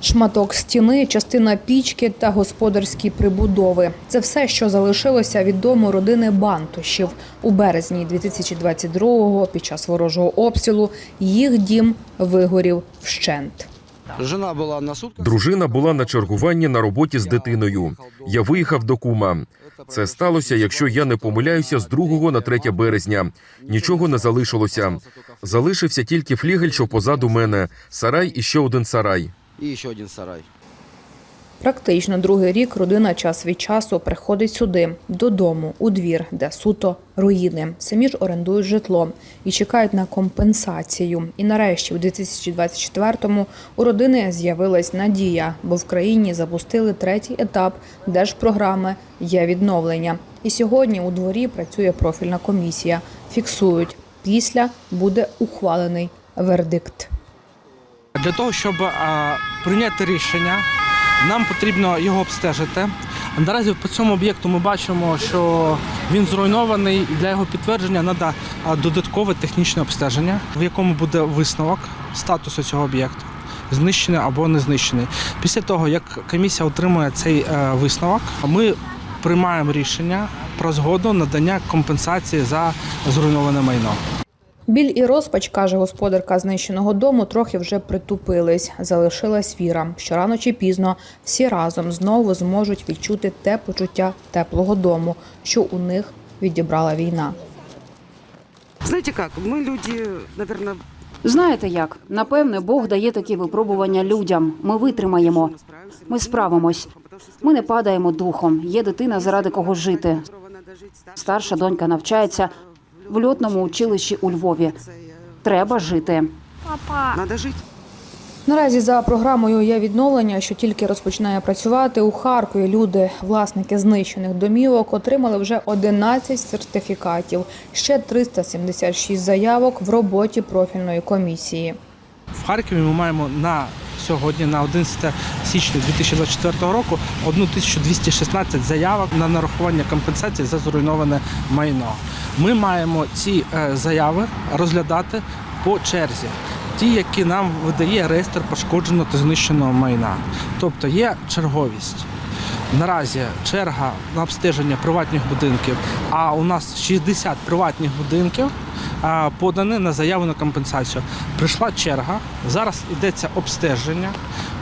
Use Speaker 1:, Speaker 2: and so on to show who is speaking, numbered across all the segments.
Speaker 1: Шматок стіни, частина пічки та господарські прибудови це все, що залишилося від дому родини Бантушів. У березні 2022-го під час ворожого обстрілу їх дім вигорів вщент.
Speaker 2: Жена була на сутках.
Speaker 3: Дружина була на чергуванні на роботі з дитиною. Я виїхав до кума. Це сталося, якщо я не помиляюся, з 2 на 3 березня. Нічого не залишилося. Залишився тільки флігель, що позаду мене, сарай і ще один сарай.
Speaker 2: І ще один сарай.
Speaker 1: Практично другий рік родина час від часу приходить сюди, додому, у двір, де суто руїни. Самі ж орендують житло і чекають на компенсацію. І нарешті, у 2024-му у родини з'явилась надія, бо в країні запустили третій етап держпрограми є відновлення. І сьогодні у дворі працює профільна комісія. Фіксують після буде ухвалений вердикт.
Speaker 4: Для того, щоб а, прийняти рішення, нам потрібно його обстежити. Наразі по цьому об'єкту ми бачимо, що він зруйнований, і для його підтвердження треба додаткове технічне обстеження, в якому буде висновок статусу цього об'єкту. Знищений або не знищений. Після того, як комісія отримує цей е, висновок, ми приймаємо рішення про згоду надання компенсації за зруйноване майно.
Speaker 1: Біль і розпач, каже господарка знищеного дому, трохи вже притупились. Залишилась віра, що рано чи пізно всі разом знову зможуть відчути те почуття теплого дому, що у них відібрала війна.
Speaker 5: Знаете как, мы люди, наверное,
Speaker 6: Знаєте як? Напевне, Бог дає такі випробування людям. Ми витримаємо. Ми справимось. Ми не падаємо духом. Є дитина, заради кого жити. Старша донька навчається в льотному училищі у Львові. Треба жити.
Speaker 5: Надо жить.
Speaker 1: Наразі за програмою є відновлення, що тільки розпочинає працювати у Харкові. Люди, власники знищених домівок, отримали вже 11 сертифікатів, ще 376 заявок в роботі профільної комісії.
Speaker 4: В Харкові ми маємо на сьогодні, на 11 січня 2024 року, 1216 заявок на нарахування компенсації за зруйноване майно. Ми маємо ці е, заяви розглядати по черзі. Ті, які нам видає реєстр пошкодженого та знищеного майна. Тобто є черговість. Наразі черга на обстеження приватних будинків, а у нас 60 приватних будинків подані на заяву на компенсацію. Прийшла черга, зараз йдеться обстеження.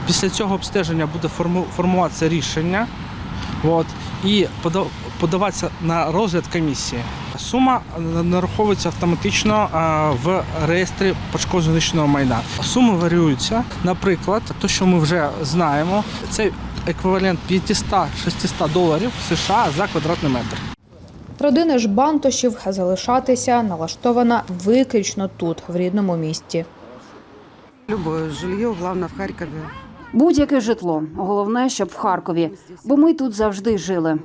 Speaker 4: Після цього обстеження буде форму- формуватися рішення от, і подаватися на розгляд комісії. Сума е, нараховується автоматично е, в реєстрі пошкодженого майна. Суми варіюються. Наприклад, те, що ми вже знаємо, це еквівалент 500-600 доларів США за квадратний метр.
Speaker 1: Родина ж Бантошів залишатися налаштована виключно тут, в рідному місті.
Speaker 5: Любое жилье, главное, в Харькове.
Speaker 6: Будь-яке житло. Головне, щоб в Харкові, бо ми тут завжди жили.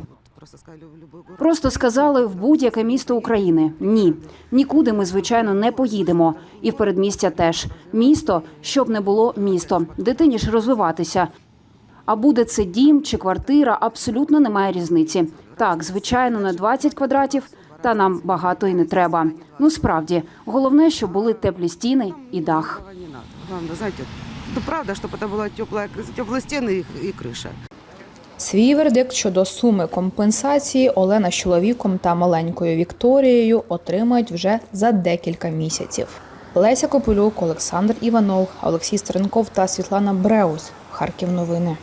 Speaker 6: Просто сказали, в. Будь-яке місто України. Ні, нікуди ми звичайно не поїдемо. І в передмістя теж місто, щоб не було місто, дитині ж розвиватися. А буде це дім чи квартира, абсолютно немає різниці. Так, звичайно, на 20 квадратів, та нам багато і не треба. Ну справді, головне, щоб були теплі стіни і дах
Speaker 5: Этого не надо. Главное, знаете, ну правда, чтобы это была теплая, теплые стены и, и крыша.
Speaker 1: Свій вердикт щодо суми компенсації Олена з чоловіком та маленькою Вікторією отримають вже за декілька місяців. Леся Копилюк, Олександр Іванов, Олексій Стеренков та Світлана Бреус. Харків новини.